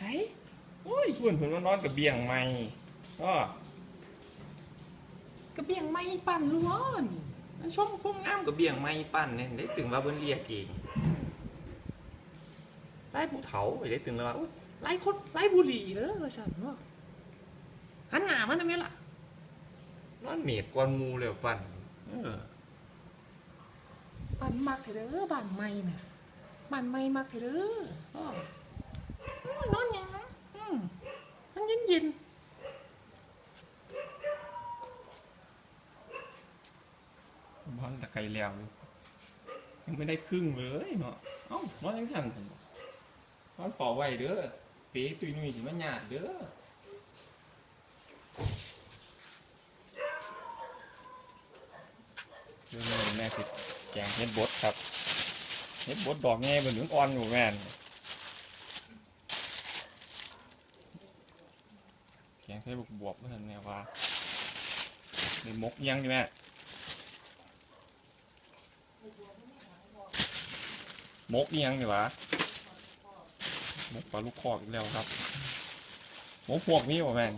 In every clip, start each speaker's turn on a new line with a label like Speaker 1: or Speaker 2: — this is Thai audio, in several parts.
Speaker 1: ใช่โอ้ยเพื่อนเพื่อนว่านอนกับเบียงไม่ก็กระเบียงไม่ปั่นล้วนชมคงงามกับเบียงไม่ปั่นเนี่ยได้ถึงว่าเบิ้นเรียกเองไล่ผู้เฒ่าไปได้ถึงแล้วว่าอุ๊ยไล่คนไล่บุหรี่เด้อว่าฉันเนาะหันหน้ามันทำไมล่ะนอนเมียดกวนหมูเลยปั่นเออ
Speaker 2: บ้านมักเถอะเด้อบ้านใหม่น่ะบ้านใหม่มักเถอะเด้ออ้อโอ้ย นอนหยังนะอืมมันเย็นเย็น
Speaker 1: บ้านตะไคร้แล้วอยู่ยังไม่ได้ครึ่งเลยเนาะ เอ้านอนยังทันผมนอนฝ่อไว้เด้อเป๊ตุยนุ่ยสิมันหยาดเด้อเรื่องนี้แม่สิแกงเฮ็ดบดครับ เฮ็ดบดดอกแง่บนหนุนอ่อนอยู่แม่นแก งใส่บวบบวบเพื่อนแม่ว่าในมกยังอยู่แม่มกยังนี่วะมกปลาลูกคอกอีกแล้วครับมกพวกนี้ป่ะแม่ง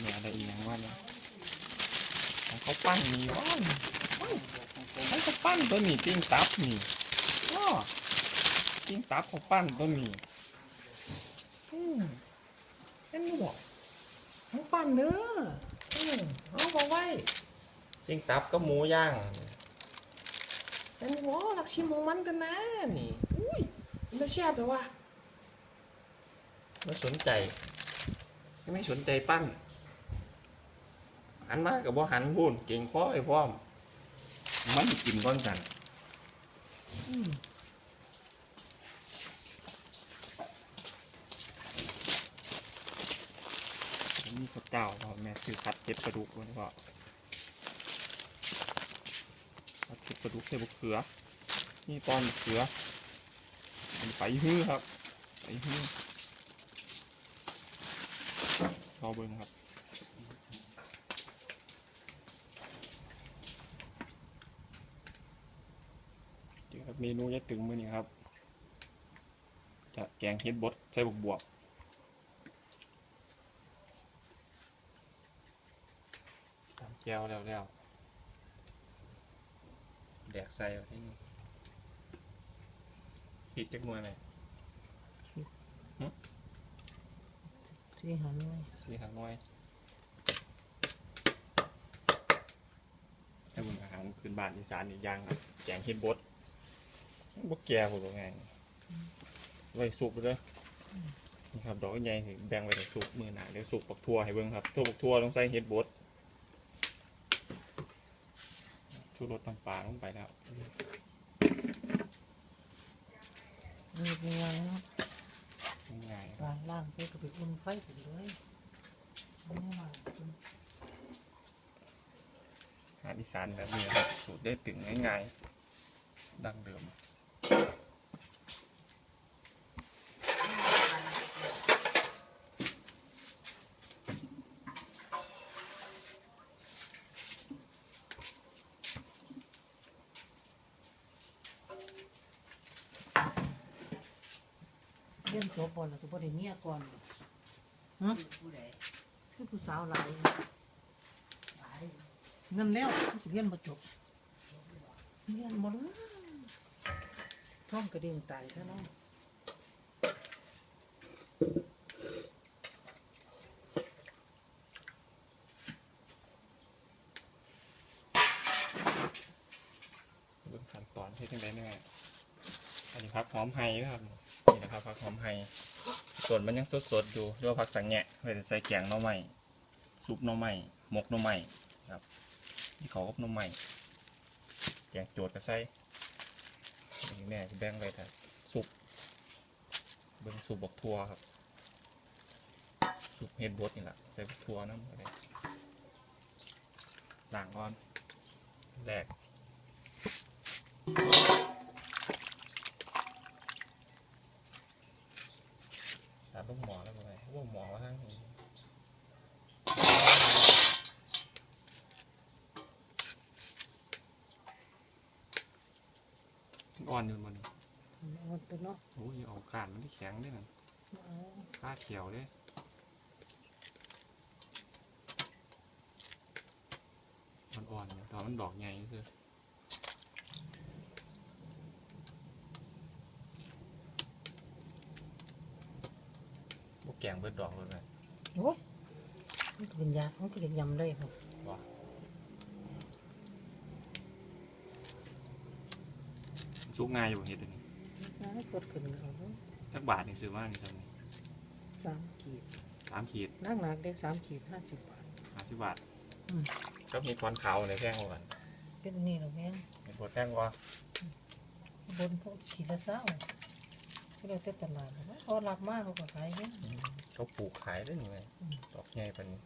Speaker 1: เนี่ยอะไรอีกอย่างว่าเนี่ยของเขาปั้นมีว้าวของเขาปั้นตัวนี้ติ้งตับนี่ว้าติ้งตับเขาปั้นตัวนี้ อืมเห็นบ่
Speaker 2: ๆทั้งปั่นเด้ออืมเอาบ่ไว้
Speaker 1: ติ้งตับก็หมูย่าง
Speaker 2: เป็นหัวหลักชิมของมันกันนะนี่ อุ้ยมันจะแซ่บแต่ว่า
Speaker 1: ไม่สนใจ ไม่สนใจปั้นหันมากับว่าหันพูนเก่งข้อไอ้พร้อม มันกินก้อนสัน
Speaker 2: อืม
Speaker 1: นี่ข้าวเจ้าพอแม่ซื้อคัดเก็บกระดูกมันก็คัดเก็บกระดูกใส่บุกเขือ นี่ตอนบุกเขือมันไปฮื้อครับไปฮื้อรอเบิ้งครับเจอกับเมนูยายตึงมือนี้ครับ จะแกงเฮ็ดบดใส่บวบบวบตำ แก้วแล้วแล้วแดกใส่เอาที่นี่พริกจักหน่วยเลย
Speaker 2: ที่หาหน่วย
Speaker 1: สี่ห้าหน่วยให้บุญอาหารพื้นบ้านอีสานอีกอย่างครับแกงเฮ็ดบดบกแก่ผมว่าไงไว้สุกเลยนี่ครับดอกใหญ่สิแบ่งไว้ในสุกมือหนาเดี๋ยวสุกปักทั่วให้เบิ่งครับทั่วปักทั่วต้องใส่เฮ็ดบด ชูรสต่างๆลงไปแล้ว
Speaker 2: มีเป็นไงเนาะ
Speaker 1: ง่ายๆ
Speaker 2: ล่างล่างเพื่อก็ไปอุ่นไฟถึงเลยไม่ว่า
Speaker 1: อาหารอีสานแบบนี้ครับสูตรได้ถึงง่ายๆดังเดิม
Speaker 2: รียนจบบอลแล้วก็บ่ได้เมียก่อนฮะคือผู้สาวหลายเงินแล้วมันสิเรียนบ่จบเรียนบ่เลยท้องกระดิ่งตายแท้เนาะ
Speaker 1: เบิ่งขั้นตอนให้จังไดแน่อันนี้พักหอมไห้นะครับ นี่นะครับพักหอมไห้ส่วนมันยังสดๆอยู่เรียกว่าพักสังแงะเพื่อใส่แกงหน่อไม้ซุปหน่อไม้หมกหน่อไม้ครับที่เขากับหน่อไม้แกงโจดก็ใส่อันนี้แม่แบ่งไว้แต่ซุปเบิ่งซุปบกทัวครับซุปเฮ็ดบดนี่แหละใส่บักทัวน้ำก็ได้ล้างก่อนแรก ถามลูกหมอแล้วเป็นไงลูก หมอว่าทั้งนี้อ่อนอยู่มัน
Speaker 3: เอาตัวเนาะ
Speaker 1: โอ้ยเอาการมันที่แข็งด้วยนั่น
Speaker 3: เอา
Speaker 1: ข้าเขียวเด้มันอ่อนอยู่ต่ว่ามันดอกใหญ่คือ กแกงเบิดดอกเลยไหม
Speaker 3: โอ้ยมันก็เป็นยามันก็เป็นยำได้ครับ
Speaker 1: ว่าซุกง่ายอยู่เห็ดอันนี้
Speaker 3: น้ากดขึ้นเอาเนาะ
Speaker 1: จักบาทนี่ซื้อมานี่ทำไง
Speaker 3: สามขีด
Speaker 1: สามขีด
Speaker 3: นักหนักได้สามขีดห้าสิบบาท
Speaker 1: ห้าสิบบาท
Speaker 3: อืม
Speaker 1: ก็มีควันขาวในแท่งกว่ากัน
Speaker 3: เป็นนี่หรอแม่ง
Speaker 1: มีบดแท่งกว่า
Speaker 3: บนพวกขีดละเศร้าที่เราเต้นตลาดนะเขารับมากเขาก็ขายเนี่ย
Speaker 1: เขาปลูกขายได้หนิไง
Speaker 3: อืม
Speaker 1: ดอกใหญ่ปานนี้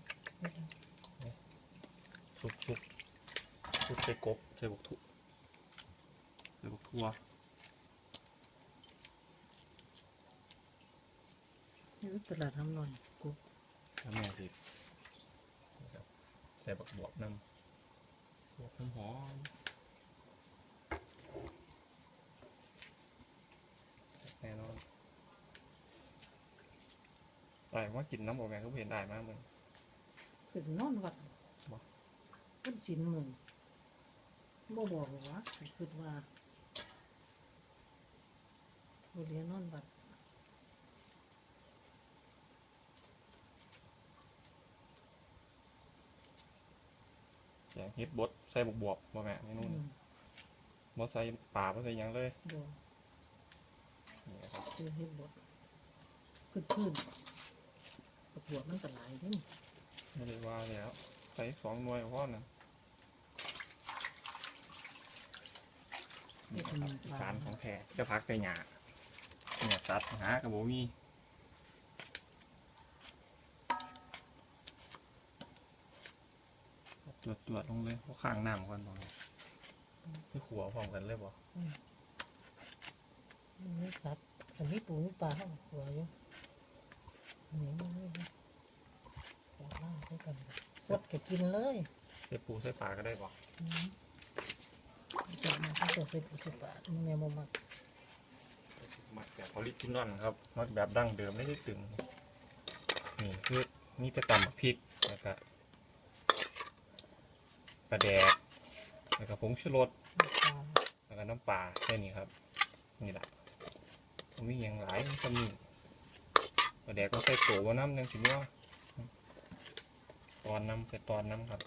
Speaker 1: ชุบชุบชุบใส่กบใส่บุกถุใส่บุกทั่ว
Speaker 3: นี่ตลาดทำหน่อยกู
Speaker 1: แล้วแม่สินะครับใส่บักบวบน้ำบวบน้ำหอมแน่นอน ได้ว่ากินน้ำบอกแม่ก็เห็นได้มากเลย
Speaker 3: เป็นนอนวัด
Speaker 1: บ่
Speaker 3: เป็นสินมึงบ่บอกว่าคือว่าบ่เรียนนอนวัด
Speaker 1: แกงเฮ็ดบดใส่บุกบวบบ่แม่นี่
Speaker 3: อื
Speaker 1: นู่น
Speaker 3: ม
Speaker 1: บ่ใส่ป่าบ่ใส่หยังเลย
Speaker 3: บ่
Speaker 1: นี่นะครับ
Speaker 3: คือเฮ็ดบดขึ้นขึ้น ประกวดมันก็หลายเด้น
Speaker 1: ไม่ได้ว่าแล้วใส่สองหน่วยพ่อนะนี่นะครับอีสานของแท้จะพักไปหยาเนี่ยสัตว์หากับโบมีตรวจตรวจลงเลยเขาข้างน้ำก่อนตรงนี้ที่ขัวพร้อมกันเลยบ่
Speaker 3: มันมีสัตว์อันนี้ปูนี่ปลาเข้ามาหัวอยู่นี่มันนี่นะหัวล่างด้วย กันวดก็กินเลย
Speaker 1: ใส่ปูใส่ปลาก็ได้บ่
Speaker 3: อืมจับมาก็จะใส่ปูใส่ปลานี่แม่บ่มัก
Speaker 1: หมักแบบออริจินอลครับหมักแบบดั้งเดิมไม่ได้ตึง นี่คือนี่จะตำบักพริกแล้วก็ปลาแดกแล้วก็ผงชูรส
Speaker 3: ปลา
Speaker 1: แล้วก็น้ำปลาแค่นี้ครับ นี่แหละผมมีอย่างหลายก็มีปลาแดกก็ใส่โถว่าน้ำยังสิว่า ตอนน้ำใส่ตอนน้ำครับ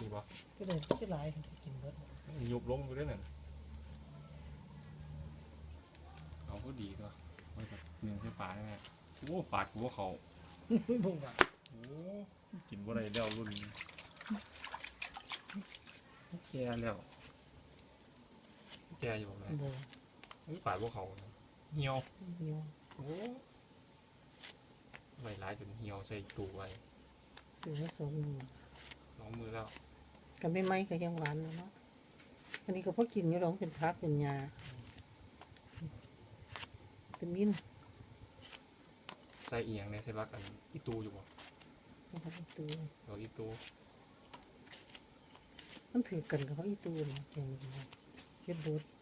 Speaker 1: ดีปะ
Speaker 3: ก็เลยที่หลายคนที่กินเบิด
Speaker 1: ยุบลงไปด้วยนั่นเอาก็ดีก็ไว้กับเนื้อใส่ปลาได้ไหมโอ้ปลากูว่าเขา
Speaker 3: บ่ว่า
Speaker 1: โอ้กินบ่ได้แล้วรุ่นนี้แก่แล้วแก่อยู่ไหม
Speaker 3: บ่
Speaker 1: อุ้ยปลาพวกเขานะเหี่ยว
Speaker 3: เดียว
Speaker 1: โอ้ใบร้ายจนเหี่ยวใส่ตู้ไว้
Speaker 3: ซื้อให้สองมือ
Speaker 1: สองมือแล้ว
Speaker 3: กันไม่ไหมก็ยังหวานอยู่เนาะอันนี้ก็พอกินอยู่หรอกเป็นพักเป็นยาเป็นมิน
Speaker 1: ใส่เอียงในใส่บักอันอีตูอยู่บ่
Speaker 3: นะครับอีตู
Speaker 1: ดอกอีตู
Speaker 3: มันถือกันกับเขาอีตูนะเกียงเฮ็ดบูด
Speaker 1: บว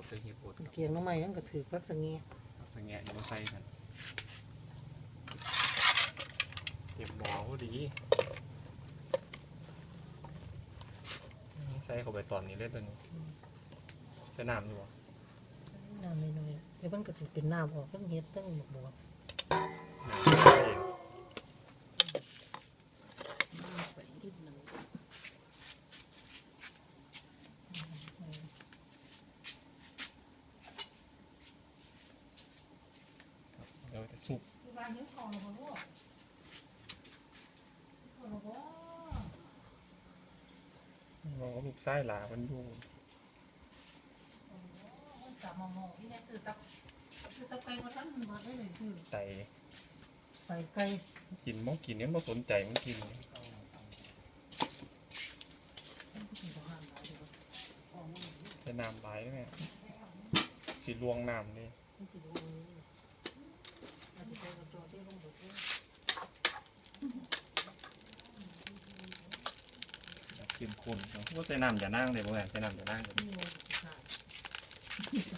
Speaker 1: ชใส่เห็ดบวชครับ
Speaker 3: เกียงน้ำไม้ยังก็ถือพักสังเงีย
Speaker 1: เอาสังแงะอยู่มาใส่กันเก็บหมอพอดีใส่เข้าไปตอนนี้เลยตัวนี้ใส่น้ำอยู่บ่
Speaker 3: น้ำน้อยๆเดี๋ยวมันก็สิเป็นน้ำออกทั้งเฮ็ดทั้งหมกบวบ
Speaker 1: น้ำใส่เอง
Speaker 3: ใส่นิดหนึง
Speaker 1: เดี๋ยวจะสุก
Speaker 3: บ้า นนี้ของบ่รู้ของบ่
Speaker 1: มองว่าลูกไส้หลามันอยู่
Speaker 3: กลับมามองนี่แม่ซื้อตับซื้อตับไก่มาทั้งหมดได้เลยซื้อ
Speaker 1: ไต
Speaker 3: ใส่ไก่
Speaker 1: กินมองกินเนี่ยมันสนใจมันกิน
Speaker 3: ฉันก็กินบ่ห้ามหลายเด้ออ๋อมัน
Speaker 1: ใส่น้ำหลายไหมสีลวงน้ำนี่
Speaker 3: มันสิดูอันนี้ก็จอ เลย
Speaker 1: เข้มข้นเนาะว่าใส่น้ำอย่านั่งเลยบ่แม่นใส่น้ำอย่านั่งเลย
Speaker 3: นี่มันสิขาด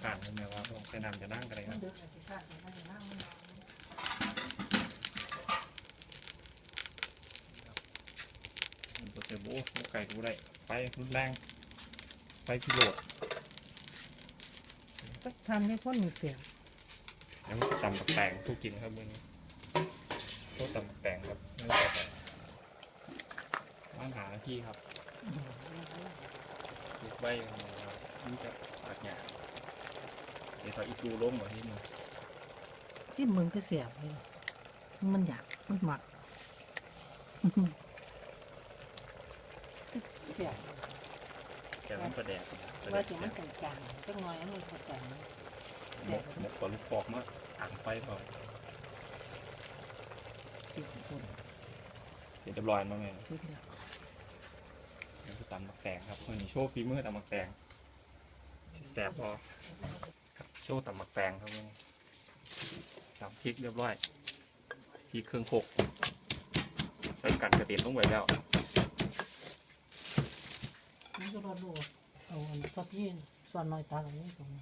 Speaker 1: ข้างเลยแม่ว่าบ่ใส่น้ำอย่านั่งก็ได้ค
Speaker 3: มั
Speaker 1: รั
Speaker 3: น
Speaker 1: บ
Speaker 3: เดือดสิขาดมันจะนั่งมันนอน
Speaker 1: มันบ่ใส่โบ้บ่ไก่ดูได้ไฟรุนแรงไฟพิโรธ
Speaker 3: ก็ทำให้คนมีเปรียบ
Speaker 1: แล้วมั นจะตำบักแตงสู้กินครับมื้อนี้โคตรตำบักแตงครับไม่ใส่แตงว่างหาหน้าที่ครับปลูกใบมันนะครับนี่จะตัดหญ้าเดี๋ยวต่ออีกดูล้มบ่ที่นึง
Speaker 3: ซิมึงก็เสียบเลยมันอยากมันหมักเสียบ
Speaker 1: แกมันประแดกประแด
Speaker 3: ว่ากจะมันจางๆจังหน่อยอันนี้ก็จาง
Speaker 1: หมกหมกก่อนลูกปอกมาอ่างไฟก่อน
Speaker 3: ติดคน
Speaker 1: เดี๋ยวจะลอยมาแม่
Speaker 3: ติดแล้ว
Speaker 1: เดี๋ยวจะตำบักแตงครับคนนี้โชว์ฝีมือตำบักแตงแสบพอครับโชว์ตำบักแตงครับมื้อนี้ตำพริกเรียบร้อยพริกเครื่องโคกใส่กัดกระเทียมลงไปแล้ว
Speaker 3: มันก็รอดูเอาอันชอบยี่ส่วนน้อยตาอันนี้ตรงนี้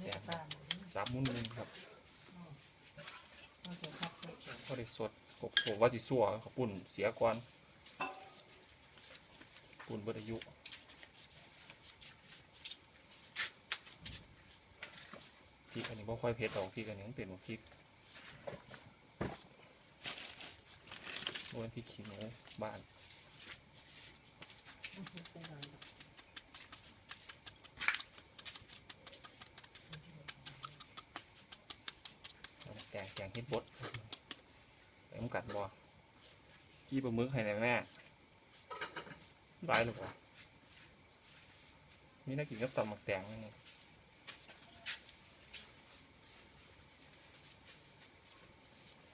Speaker 3: ไม่ได้ตาม
Speaker 1: สามมุนหนึงครับ
Speaker 3: มันจะคัดไป
Speaker 1: พอได้สดกบโถว่าจิสั่วเขาปุ่นเสียก่อนปุ่นเบดอายุพริกอันนี้บ่ค่อยเผ็ดดอกพริกอันนี้มันเป็นพริกโอ้ยพริกขี้หนูบ้าน แกงแกงเฮ็ดบดเอ็มกัดบ่กี้ปลาหมึกให้หน่อยแม่ร้ายหรือเปล่ามีน่ากินกับตำหมักแตงนี่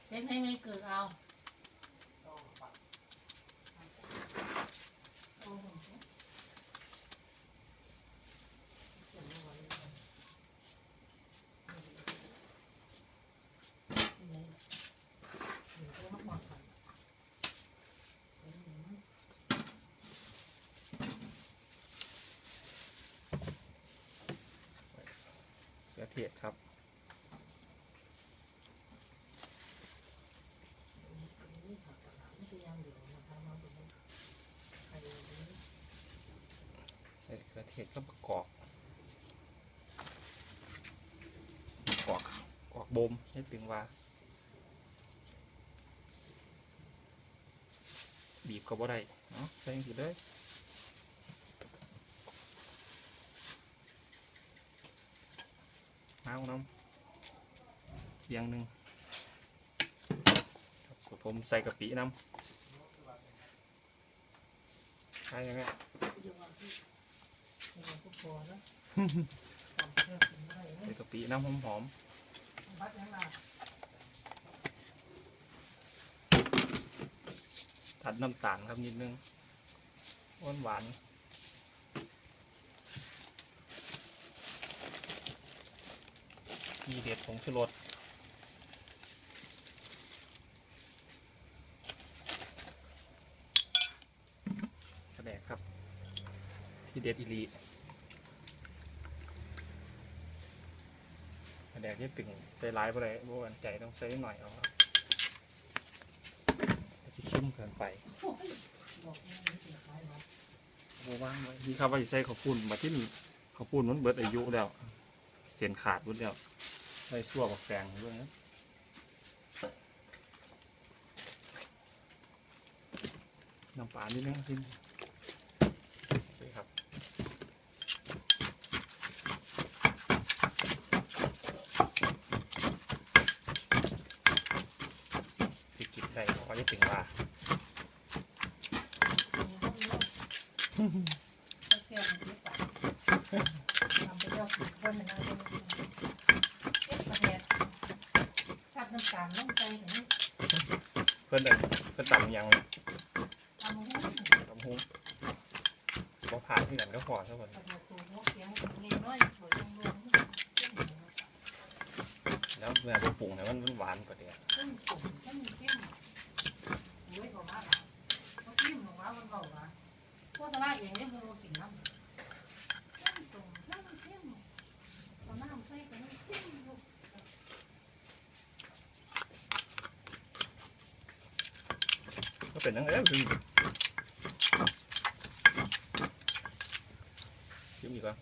Speaker 3: เล่นให้ไม่เกิดเอา
Speaker 1: เกลือเทียดครับ ใส่เกลือเทียดก็ประกอบประกอบกอกบ่มให้ถึงว่า บีบก็บ่ได้เนาะใส่ยังสิเลย น้ำน้ำเพียงหนึ่งครับผมใส่กะปิน้ำใช่ยังไงใส่กะปิน้ำหอมหอมๆตัดน้ำตาลครับนิดนึงหวานหวาน ทีเด็ดของชูรสกระแดกครับ ทีเด็ดอีลีกระแดกยี่ปิ่งใส่ร้ายไปเลยบ่วันใจต้องใส่หน่อยเอาครับที่เข้มเกินไปโบว่างไว้ที่เขาไปใส่ข้าวปุ้นมาที่นี่ข้าวปุ้นมันเบิดอายุแล้วเสียนขาดหมดแล้ว ใส่ซั่วบักแฟงเรื่องนั้นน้ำปลานิดนึงที่นี่โอเครับสิกินได้เพราะจะถึงว่า
Speaker 3: ชัดน้ำตาลลงไปเห็นา
Speaker 1: มต้อใจถึเพื่นเดินเพิ่นต่ำยัง
Speaker 3: ต้
Speaker 1: ต่ำหุ้มบ่ผ่านที่กันก็พอซะก่อน
Speaker 3: ประวเสียกัว
Speaker 1: แล้วเวลาเราปรุงเนี่ยมันหวานกว่าเดิมยว่า
Speaker 3: บ้านเเข้มลงมาเบาานพวกตลาดเองนี่มันกินน้ำขึ้นต้นเข้มพอน้ำใส่
Speaker 1: กันเข้ม เป็นยังไงคือยิ้มอีกแล้ว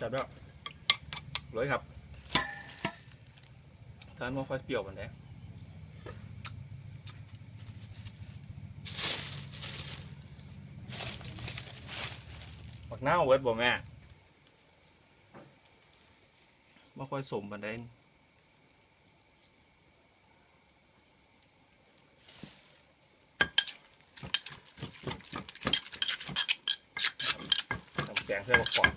Speaker 1: จับแล้วร้อยครับทานมาค่อยเปรี้ยวมันแดงบักหน้าเวิร์ดบ่แม่มาค่อยสมบันได้ กงเพื่อประกอบ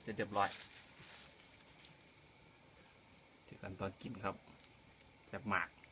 Speaker 1: เสร็จเรียบร้อยเจอกันตอนกินครับแซ่บมาก